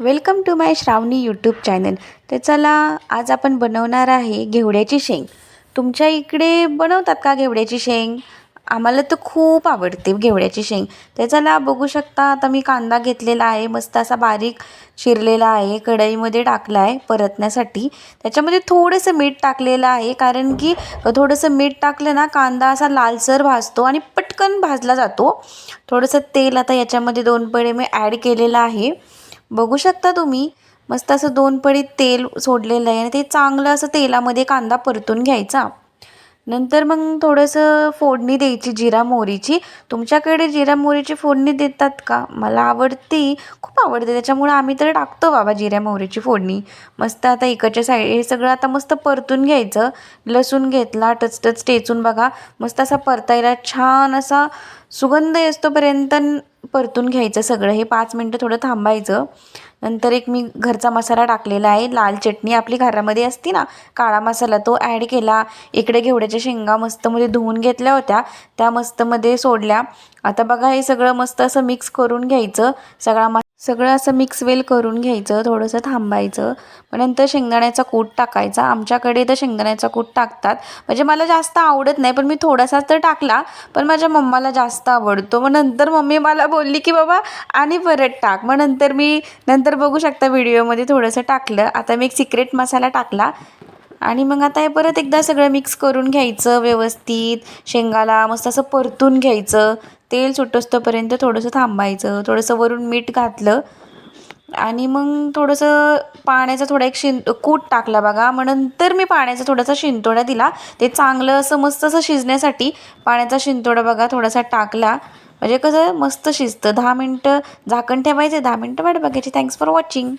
Welcome to my Shravani YouTube channel. तर चला आज आपण बनवणार आहे घेवड्याची शेंग. तुमच्या इकडे बनवतात का घेवड्याची शेंग? आम्हाला तर खूप आवडते घेवड्याची शेंग. तर चला बघू शकता आता मी कांदा घेतलेला आहे मस्त असा बारीक चिरलेला आहे कढईमध्ये टाकला आहे परतण्यासाठी. त्याच्यामध्ये थोडंसं मीठ टाकलेलं आहे कारण की थोडंसं मीठ टाकलं ना कांदा असा लालसर भाजतो आणि पटकन भाजला जातो. थोडंसं तेल आता याच्यामध्ये दोन पडे मी ॲड केलेलं आहे. बघू शकता तुम्ही. मस्त असं दोन पळी तेल सोडलेलं आहे आणि ते चांगलं असं तेलामध्ये कांदा परतून घ्यायचा. नंतर मग थोडंसं फोडणी द्यायची जिरा मोहरीची. तुमच्याकडे जिरा मोहरीची फोडणी देतात का? मला आवडते. खूप आवडते. त्याच्यामुळे आम्ही तर टाकतो बाबा जिऱ्या मोहरीची फोडणी. मस्त आता इकडच्या साईड हे सगळं आता मस्त परतून घ्यायचं. लसूण घेतला टचटच टेचून बघा. मस्त असा परतायला छान असा सुगंध येतोपर्यंत परतून घ्यायचं सगळं. हे पाच मिनटं थोडं थांबायचं. नंतर एक मी घरचा मसाला टाकलेला आहे. लाल चटणी आपली घरामध्ये असते ना काळा मसाला तो ॲड केला. इकडे घेवड्याच्या शेंगा मस्तमध्ये धुवून घेतल्या होत्या. त्या मस्तमध्ये सोडल्या. आता बघा हे सगळं मस्त असं मिक्स करून घ्यायचं. सगळा सगळं असं मिक्स वेल करून घ्यायचं. थोडंसं थांबायचं. मग नंतर शेंगदाण्याचा कूट टाकायचा. आमच्याकडे तर शेंगदाण्याचा कूट टाकतात. म्हणजे मला जास्त आवडत नाही पण मी थोडासा तर टाकला. पण माझ्या मम्माला जास्त आवडतो. मग नंतर मम्मी मला बोलली की बाबा आणि परत टाक. मग नंतर मी नंतर बघू शकता व्हिडिओमध्ये थोडंसं टाकलं. आता मी एक सिक्रेट मसाला टाकला. आणि मग आता हे परत एकदा सगळं मिक्स करून घ्यायचं व्यवस्थित. शेंगाला मस्त असं परतून घ्यायचं. तेल सुटोस्तोपर्यंत थोडंसं थांबायचं. थोडंसं वरून मीठ घातलं. आणि मग थोडंसं पाण्याचा थोडा एक शिं कूट टाकला बघा. मग नंतर मी पाण्याचा थोडासा शिंतोडा दिला. ते चांगलं असं मस्त असं शिजण्यासाठी पाण्याचा शिंतोडा बघा थोडासा टाकला. म्हणजे कसं मस्त शिजतं. दहा मिनटं झाकण ठेवायचं दहा मिनटं वाट बघायची. Thanks for watching